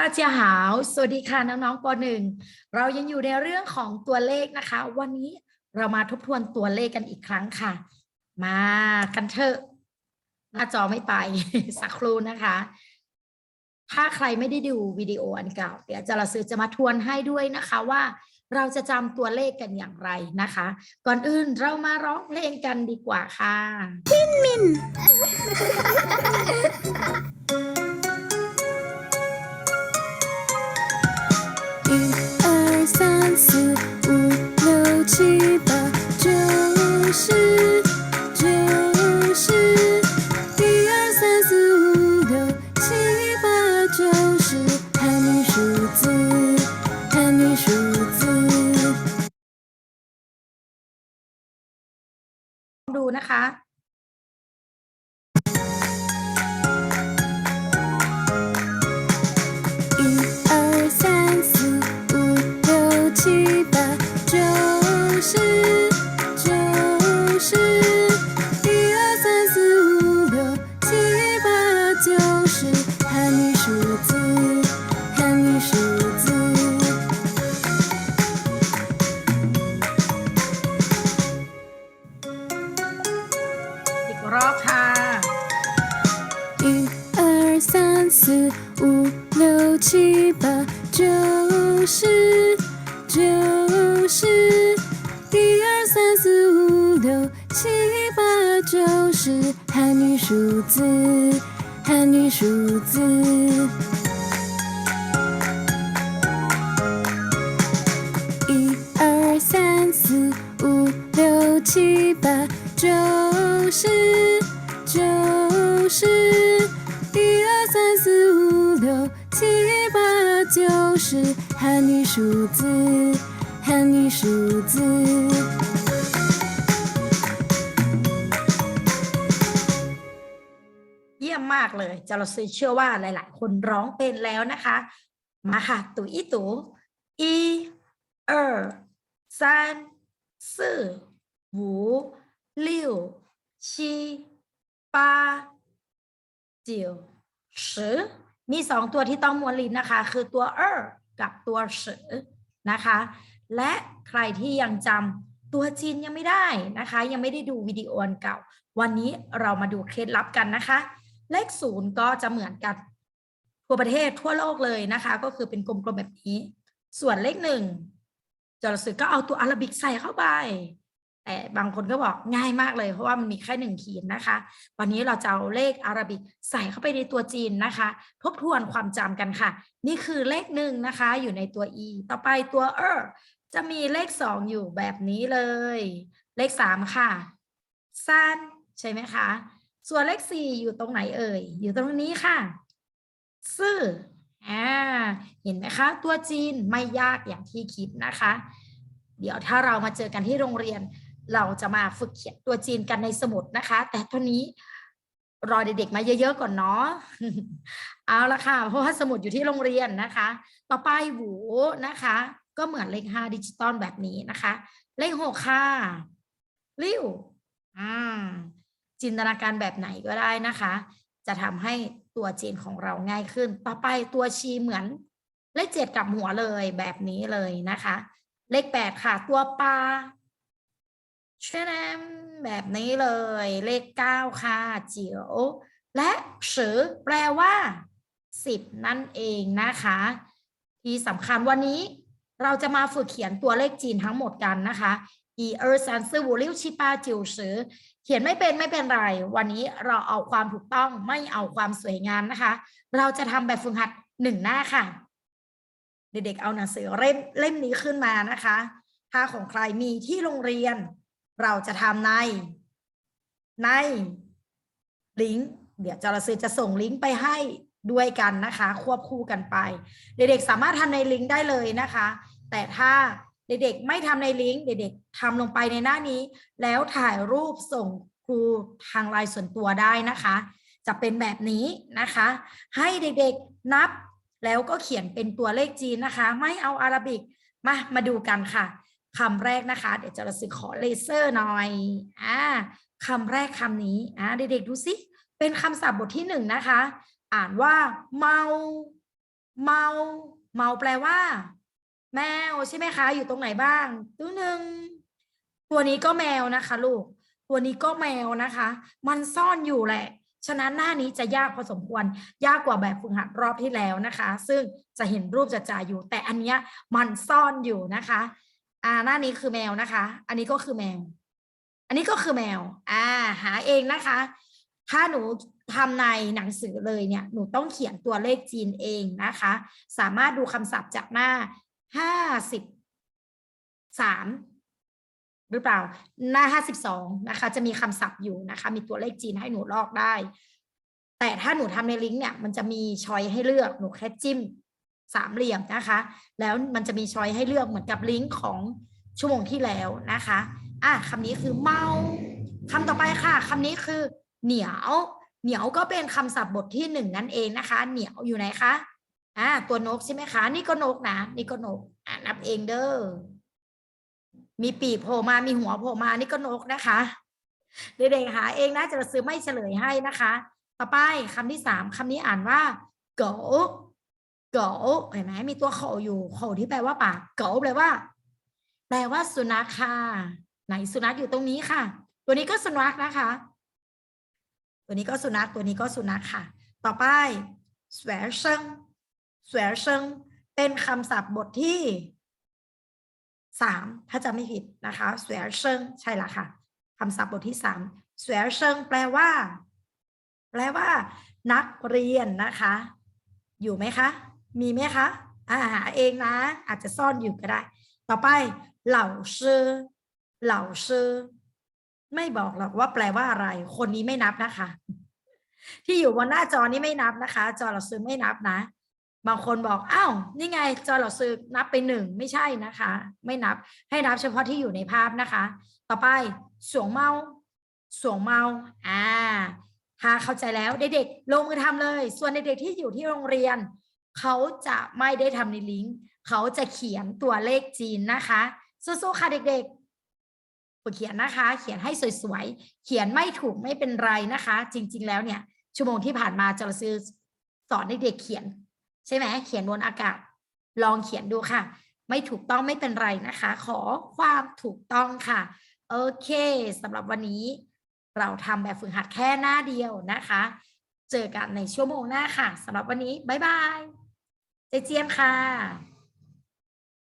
อาตาเจียหาว สวัสดีค่ะน้องๆปหนึ่งเรายังอยู่ในเรื่องของตัวเลขนะคะ วันนี้เรามาทบทวนตัวเลขกันอีกครั้งค่ะ มากันเถอะหน้าจอไม่ไป สักครู่นะคะ ถ้าใครไม่ได้ดูวิดีโออันเก่า เดี๋ยวจะเราซื้อจะมาทวนให้ด้วยนะคะว่าเราจะจำตัวเลขกันอย่างไรนะคะ ก่อนอื่นเรามาร้องเพลงกันดีกว่าค่ะ มินมิน 四五六七八九十九十，一二三四五六七八九十，汉语数字，汉语数字。一二三四五六七八九十十，汉语数字，汉语数字。 เยี่ยมมากเลยจะเราซื้อเชื่อว่าหลาย ๆ คนร้องเป็นแล้วนะคะ มาค่ะ ตู่อีตู่อีเออ三四五六七八九十มีสองตัวที่ต้องม้วนลิ้นนะคะ คือตัวเออ กับตัวเสือนะคะ และใครที่ยังจำตัวจีนยังไม่ได้นะคะ ยังไม่ได้ดูวิดีโออันเก่า วันนี้เรามาดูเคล็ดลับกันนะคะ เลขศูนย์ก็จะเหมือนกันทั่วประเทศทั่วโลกเลยนะคะ ก็คือเป็นกลมๆแบบนี้ ส่วนเลขหนึ่งจรสือก็เอาตัวอาราบิกใส่เข้าไป แต่บางคนก็บอกง่ายมากเลยเพราะว่ามันมีแค่หนึ่งขีดนะคะ วันนี้เราจะเอาเลขอาราบิกใส่เข้าไปในตัวจีนนะคะ ทบทวนความจำกันค่ะ นี่คือเลขหนึ่งนะคะอยู่ในตัว e ต่อไปตัวเออจะมีเลขสองอยู่แบบนี้เลย เลขสามค่ะ สั้นใช่ไหมคะ ส่วนเลขสี่อยู่ตรงไหนเอ่ย อยู่ตรงนี้ค่ะ ซื่ออ่าเห็นไหมคะ ตัวจีนไม่ยากอย่างที่คิดนะคะเดี๋ยวถ้าเรามาเจอกันที่โรงเรียน เราจะมาฝึกเขียนตัวจีนกันในสมุดนะคะ แต่ตอนนี้รอเด็กๆมาเยอะๆก่อนเนาะเอาละค่ะ เพราะว่าสมุดอยู่ที่โรงเรียนนะคะ ต่อไปหูนะคะ ก็เหมือนเลขห้าดิจิตอลแบบนี้นะคะ เลขหกค่ะริ้วอ่าจินตนาการแบบไหนก็ได้นะคะ จะทำให้ตัวจีนของเราง่ายขึ้น ต่อไปตัวชีเหมือนเลขเจ็ดกับหัวเลยแบบนี้เลยนะคะ เลขแปดค่ะ ตัวปลา ช่นแบบนี้เลย เลขเก้าค่ะเจียวและสือแปลว่าสิบนั่นเองนะคะ ที่สำคัญวันนี้เราจะมาฝึกเขียนตัวเลขจีนทั้งหมดกันนะคะอีเออร์ซันซือวูริวชิปาจิวสือเขียนไม่เป็นไม่เป็นไร วันนี้เราเอาความถูกต้องไม่เอาความสวยงามนนะคะ เราจะทำแบบฝึกหัดหนึ่งหน้าค่ะ เด็กๆเอาหนังสือเล่มเล่มนี้ขึ้นมานะคะถ้าของใครมีที่โรงเรียน เราจะทำใน ในลิงก์เดี๋ยวจารซื้อจะส่งลิงก์ไปให้ด้วยกันนะคะ ควบคู่กันไป เด็กๆสามารถทำในลิงก์ได้เลยนะคะ แต่ถ้าเด็กๆไม่ทำในลิงก์เด็กๆทำลงไปในหน้านี้ แล้วถ่ายรูปส่งครูทางไลน์ส่วนตัวได้นะคะ จะเป็นแบบนี้นะคะ ให้เด็กๆนับแล้วก็เขียนเป็นตัวเลขจีนนะคะ ไม่เอาอาราบิกมามาดูกันค่ะ คำแรกนะคะ เดี๋ยวจะราสึกขอเลเซอร์หน่อยอ่าคำแรกคำนี้อ่าเด็กๆดูสิเป็นคำศัพท์บทที่หนึ่งนะคะ อ่านว่าเมาเมา เมาแปลว่า แมวใช่ไหมคะ อยู่ตรงไหนบ้างตัวหนึ่งตัวนี้ก็แมวนะคะ ลูก ตัวนี้ก็แมวนะคะ มันซ่อนอยู่แหละฉะนั้นหน้านี้จะยากพอสมควร ยากกว่าแบบฝึกหัดรอบที่แล้วนะคะ ซึ่งจะเห็นรูปจะจ่าอยู่ แต่อันเนี้ยมันซ่อนอยู่นะคะ อ่าหน้านี้คือแมวนะคะ อันนี้ก็คือแมว อันนี้ก็คือแมว อ่า หาเองนะคะ ถ้าหนูทำในหนังสือเลยเนี่ย หนูต้องเขียนตัวเลขจีนเองนะคะ สามารถดูคำศัพท์จากหน้าห้าสิบสามหรือเปล่า หน้าห้าสิบสองนะคะ จะมีคำศัพท์อยู่นะคะ มีตัวเลขจีนให้หนูลอกได้ แต่ถ้าหนูทำในลิงก์เนี่ย มันจะมีชอยให้เลือก หนูแค่จิ้ม สามเหลี่ยมนะคะ แล้วมันจะมีช้อยให้เลือกเหมือนกับลิงก์ของชั่วโมงที่แล้วนะคะอะคำนี้คือเมาคำต่อไปค่ะคำนี้คือ เหนียว เหนียวก็เป็นคำศัพท์บทที่หนึ่งนั่นเองนะคะ เหนียวอยู่ไหนคะอ่าตัวนกใช่ไหมคะ นี่ก็นกนะ นี่ก็นกอ่านับเองเด้อมีปีกโผล่มามีหัวโผล่มานี่ก็นกนะคะเด็กๆหาเองนะจะซื้อไม่เฉลยให้นะคะ ต่อไปคำที่สามคำนี้อ่านว่าเก๋ เก๋าเห็นไหมมีตัวเขาอยู่เขาที่แปลว่าปากเก๋าแปลว่า แปลว่าสุนัขค่ะไหนสุนัขอยู่ตรงนี้ค่ะ ตัวนี้ก็สุนัขนะคะ ตัวนี้ก็สุนัขตัวนี้ก็สุนัขค่ะ ต่อไปสวเซิงสวเซิงเป็นคำศัพท์บทที่สามถ้าจะไม่ผิดนะคะสวเซิงใช่ละค่ะคำศัพท์บทที่สามสวเซิงแปลว่า แปลว่า นักเรียนนะคะ อยู่ไหมคะ มีไหมคะอ่าหาเองนะ อาจจะซ่อนอยู่ก็ได้ ต่อไปเหล่าชื่อเหล่าชื่อไม่บอกหรอกว่าแปลว่าอะไร คนนี้ไม่นับนะคะ ที่อยู่บนหน้าจอนี้ไม่นับนะคะ จอเราซื้อไม่นับนะ บางคนบอกอ้าวนี่ไง จอเราซื้อนับไปหนึ่งไม่ใช่นะคะ ไม่นับให้นับเฉพาะที่อยู่ในภาพนะคะ ต่อไปสวงเมาสวงเมาอ่าถ้าเข้าใจแล้วเด็กๆลงมือทำเลย ส่วนเด็กๆที่อยู่ที่โรงเรียน เขาจะไม่ได้ทำในลิงก์เขาจะเขียนตัวเลขจีนนะคะสู้ๆค่ะเด็กๆเขียนนะคะ เขียนให้สวยๆ เขียนไม่ถูกไม่เป็นไรนะคะ จริง ๆ แล้วเนี่ย ชั่วโมงที่ผ่านมาจะซื้อสอนให้เด็กเขียน ใช่ไหมเขียนบนอากาศ ลองเขียนดูค่ะ ไม่ถูกต้องไม่เป็นไรนะคะ ขอความถูกต้องค่ะ โอเคสำหรับวันนี้ เราทำแบบฝึกหัดแค่หน้าเดียวนะคะ เจอกันในชั่วโมงหน้าค่ะสำหรับวันนี้บ๊ายบาย เจเจียมค่ะ